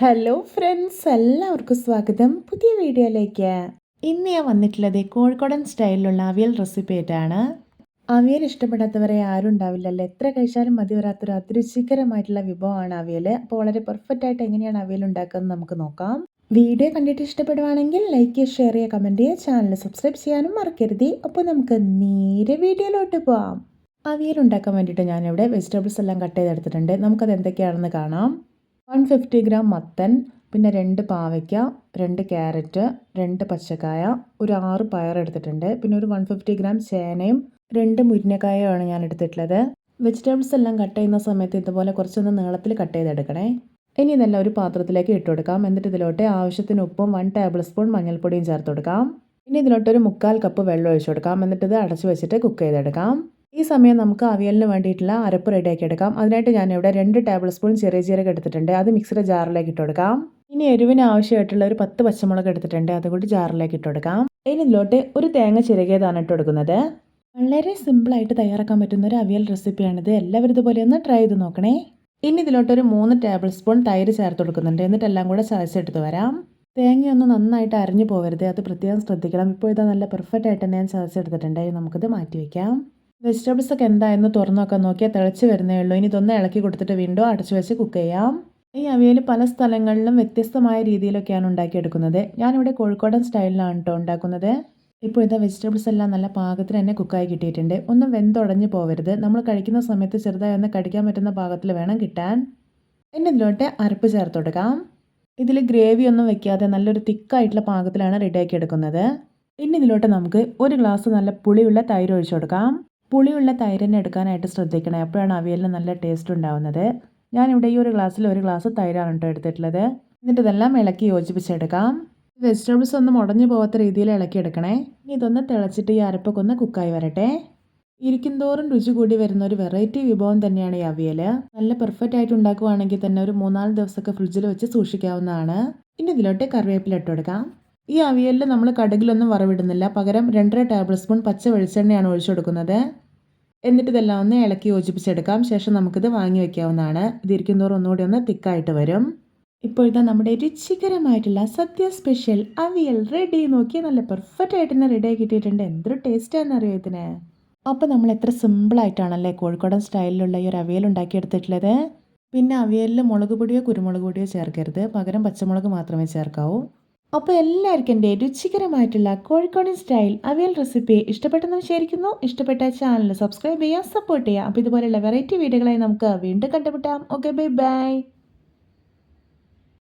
Hello friends എല്ലാവർക്കും സ്വാഗതം. പുതിയ വീഡിയോയിലേക്ക്. ഇന്ന് ഞാൻ വന്നിട്ടുള്ളത് കോഴിക്കോടൻ സ്റ്റൈലിലുള്ള അവിയൽ റെസിപ്പി ആയിട്ടാണ്. അവിയൽ ഇഷ്ടപ്പെടാത്തവരെ ആരും ഉണ്ടാവില്ലല്ലോ. എത്ര കഴിച്ചാലും മതി. വരാത്തൊരു അതിരുചികരമായിട്ടുള്ള വിഭവമാണ് അവിയൽ. അപ്പോൾ വളരെ പെർഫെക്റ്റ് ആയിട്ട് എങ്ങനെയാണ് അവിയൽ ഉണ്ടാക്കുന്നത് നമുക്ക് നോക്കാം. വീഡിയോ കണ്ടിട്ട് ഇഷ്ടപ്പെടുവാണെങ്കിൽ ലൈക്ക് ചെയ്യുക ഷെയർ ചെയ്യുക കമന്റ് ചെയ്യുക. ചാനൽ സബ്സ്ക്രൈബ് ചെയ്യാനും മറക്കരുത്. അപ്പോൾ നമുക്ക് നേരെ വീഡിയോയിലോട്ട് പോവാം. അവിയൽ ഉണ്ടാക്കാൻ വേണ്ടിയിട്ട് ഞാനിവിടെ വെജിറ്റബിൾസ് എല്ലാം കട്ട് ചെയ്തെടുത്തിട്ടുണ്ട്. നമുക്കത് എന്തൊക്കെയാണെന്ന് കാണാം. വൺ ഫിഫ്റ്റി ഗ്രാം മത്തൻ പിന്നെ രണ്ട് പാവയ്ക്ക രണ്ട് ക്യാരറ്റ് രണ്ട് പച്ചക്കായ ഒരു ആറ് പയർ എടുത്തിട്ടുണ്ട്. പിന്നെ ഒരു വൺ ഫിഫ്റ്റി ഗ്രാം ചേനയും രണ്ട് മുരിങ്ങക്കായയുമാണ് ഞാൻ എടുത്തിട്ടുള്ളത്. വെജിറ്റബിൾസ് എല്ലാം കട്ട് ചെയ്യുന്ന സമയത്ത് ഇതുപോലെ കുറച്ചൊന്ന് നീളത്തിൽ കട്ട് ചെയ്തെടുക്കണേ. ഇനി ഇതെല്ലാം ഒരു പാത്രത്തിലേക്ക് ഇട്ട് കൊടുക്കാം. എന്നിട്ട് ഇതിലോട്ട് ആവശ്യത്തിന് ഉപ്പും വൺ ടേബിൾ സ്പൂൺ മഞ്ഞൾപ്പൊടിയും ചേർത്ത് കൊടുക്കാം. ഇനി ഇതിലോട്ട് ഒരു മുക്കാൽ കപ്പ് വെള്ളം ഒഴിച്ചു കൊടുക്കാം. എന്നിട്ട് ഇത് അടച്ചു വെച്ചിട്ട് കുക്ക് ചെയ്തെടുക്കാം. ഈ സമയം നമുക്ക് അവിയലിന് വേണ്ടിയിട്ടുള്ള അരപ്പ് റെഡിയാക്കി എടുക്കാം. അതിനായിട്ട് ഞാനിവിടെ രണ്ട് ടേബിൾ സ്പൂൺ ചെറിയ ജീരകം എടുത്തിട്ടുണ്ട്. അത് മിക്സിയുടെ ജാറിലേക്ക് ഇട്ട് കൊടുക്കാം. ഇനി എരിവിന് ആവശ്യമായിട്ടുള്ള ഒരു പത്ത് പച്ചമുളക് എടുത്തിട്ടുണ്ട്. അതുകൂടി ജാറിലേക്ക് ഇട്ട് കൊടുക്കാം. ഇനി ഇതിലോട്ട് ഒരു തേങ്ങ ചിരകിയതാണ് ഇട്ട് കൊടുക്കുന്നത്. വളരെ സിമ്പിളായിട്ട് തയ്യാറാക്കാൻ പറ്റുന്ന ഒരു അവിയൽ റെസിപ്പിയാണിത് എല്ലാവരും ഇതുപോലെ ഒന്ന് ട്രൈ ചെയ്ത് നോക്കണേ. ഇനി ഇതിലോട്ട് ഒരു മൂന്ന് ടേബിൾ സ്പൂൺ തൈര് ചേർത്ത് കൊടുക്കുന്നുണ്ട്. എന്നിട്ട് എല്ലാം കൂടെ ചതച്ചെടുത്ത് വരാം. തേങ്ങയൊന്ന് നന്നായിട്ട് അരിഞ്ഞു പോകരുത് അത് പ്രത്യേകം ശ്രദ്ധിക്കണം. ഇപ്പോൾ ഇതാ നല്ല പെർഫെക്റ്റ് ആയിട്ട് തന്നെ ഞാൻ ചതച്ചെടുത്തിട്ടുണ്ട്. നമുക്കിത് മാറ്റി വയ്ക്കാം വെജിറ്റബിൾസ് ഒക്കെ എന്തായെന്ന് തുറന്നൊക്കെ നോക്കിയാൽ തിളച്ച് വരുന്നേ ഉള്ളൂ. ഇനി ഇതൊന്ന് ഇളക്കി കൊടുത്തിട്ട് വീണ്ടും അടച്ചു വെച്ച് കുക്ക് ചെയ്യാം. ഈ അവിയൽ പല സ്ഥലങ്ങളിലും വ്യത്യസ്തമായ രീതിയിലൊക്കെയാണ് ഉണ്ടാക്കിയെടുക്കുന്നത്. ഞാനിവിടെ കോഴിക്കോടൻ സ്റ്റൈലിലാണ് കേട്ടോ ഉണ്ടാക്കുന്നത്. ഇപ്പോൾ ഇതാ വെജിറ്റബിൾസ് എല്ലാം നല്ല പാകത്തിന് തന്നെ കുക്കായി കിട്ടിയിട്ടുണ്ട്. ഒന്നും വെന്തുടഞ്ഞു പോവരുത്. നമ്മൾ കഴിക്കുന്ന സമയത്ത് ചെറുതായി ഒന്ന് കടിക്കാൻ പറ്റുന്ന പാകത്തിൽ വേണം കിട്ടാൻ. പിന്നെ ഇതിലോട്ട് അരപ്പ് ചേർത്ത് കൊടുക്കാം. ഇതിൽ ഗ്രേവി ഒന്നും വെക്കാതെ നല്ലൊരു തിക്കായിട്ടുള്ള പാകത്തിലാണ് റെഡിയാക്കി എടുക്കുന്നത്. ഇനി ഇതിലോട്ട് നമുക്ക് ഒരു ഗ്ലാസ് നല്ല പുളിയുള്ള തൈര് ഒഴിച്ചു കൊടുക്കാം. പുളിയുള്ള തൈര് തന്നെ എടുക്കാനായിട്ട് ശ്രദ്ധിക്കണേ. അപ്പോഴാണ് അവിയലിന് നല്ല ടേസ്റ്റ് ഉണ്ടാവുന്നത്. ഞാനിവിടെ ഈ ഒരു ഗ്ലാസ്സിൽ ഒരു ഗ്ലാസ് തൈരാണ് കേട്ടോ എടുത്തിട്ടുള്ളത്. എന്നിട്ട് ഇതെല്ലാം ഇളക്കി യോജിപ്പിച്ചെടുക്കാം. വെജിറ്റബിൾസ് ഒന്നും ഉടഞ്ഞു പോകാത്ത രീതിയിൽ ഇളക്കിയെടുക്കണേ ഇനി ഇതൊന്ന് തിളച്ചിട്ട് ഈ അരപ്പൊക്കെ ഒന്ന് കുക്കായി വരട്ടെ. ഇരിക്കും തോറും രുചി കൂടി വരുന്ന ഒരു വെറൈറ്റി വിഭവം തന്നെയാണ് ഈ അവിയൽ നല്ല പെർഫെക്റ്റ് ആയിട്ട് ഉണ്ടാക്കുവാണെങ്കിൽ തന്നെ ഒരു മൂന്നാൽ ദിവസമൊക്കെ ഫ്രിഡ്ജിൽ വെച്ച് സൂക്ഷിക്കാവുന്നതാണ്. ഇനി ഇതിലോട്ട് കറിവേപ്പില ഇട്ട് കൊടുക്കാം. ഈ അവിയലിൽ നമ്മൾ കടുകിലൊന്നും വറവിടുന്നില്ല. പകരം രണ്ടര ടേബിൾ സ്പൂൺ പച്ച വെളിച്ചെണ്ണയാണ് ഒഴിച്ചു കൊടുക്കുന്നത്. എന്നിട്ട് ഇതെല്ലാം ഒന്ന് ഇളക്കി യോജിപ്പിച്ചെടുക്കാം. ശേഷം നമുക്കിത് വാങ്ങി വയ്ക്കാവുന്നതാണ് ഇത് തോറും ഒന്നുകൂടി ഒന്ന് തിക്കായിട്ട് വരും. ഇപ്പോഴത്തെ നമ്മുടെ രുചികരമായിട്ടുള്ള സദ്യ സ്പെഷ്യൽ അവിയൽ റെഡി നോക്കി നല്ല പെർഫെക്റ്റ് ആയിട്ട് തന്നെ റെഡി ആയി കിട്ടിയിട്ടുണ്ട്. എന്തൊരു ടേസ്റ്റാണെന്ന് അറിയോ ഇതിന്? അപ്പോൾ നമ്മൾ എത്ര സിമ്പിളായിട്ടാണല്ലേ കോഴിക്കോടൻ സ്റ്റൈലിലുള്ള ഈ ഒരു അവിയൽ ഉണ്ടാക്കിയെടുത്തിട്ടുള്ളത്? പിന്നെ അവിയലിൽ മുളക് പൊടിയോ കുരുമുളക് പൊടിയോ ചേർക്കരുത്. പകരം പച്ചമുളക് മാത്രമേ ചേർക്കാവൂ. അപ്പോൾ എല്ലാവർക്കും എന്റെ രുചികരമായിട്ടുള്ള കോഴിക്കോടൻ സ്റ്റൈൽ അവിയൽ റെസിപ്പി ഇഷ്ടപ്പെട്ടെന്ന് വിചാരിക്കുന്നു. ഇഷ്ടപ്പെട്ട ചാനൽ സബ്സ്ക്രൈബ് ചെയ്യുക സപ്പോർട്ട് ചെയ്യുക. അപ്പോൾ ഇതുപോലെയുള്ള വെറൈറ്റി വീഡിയോകളായി നമുക്ക് വീണ്ടും കണ്ടുമുട്ടാം. Okay bye bye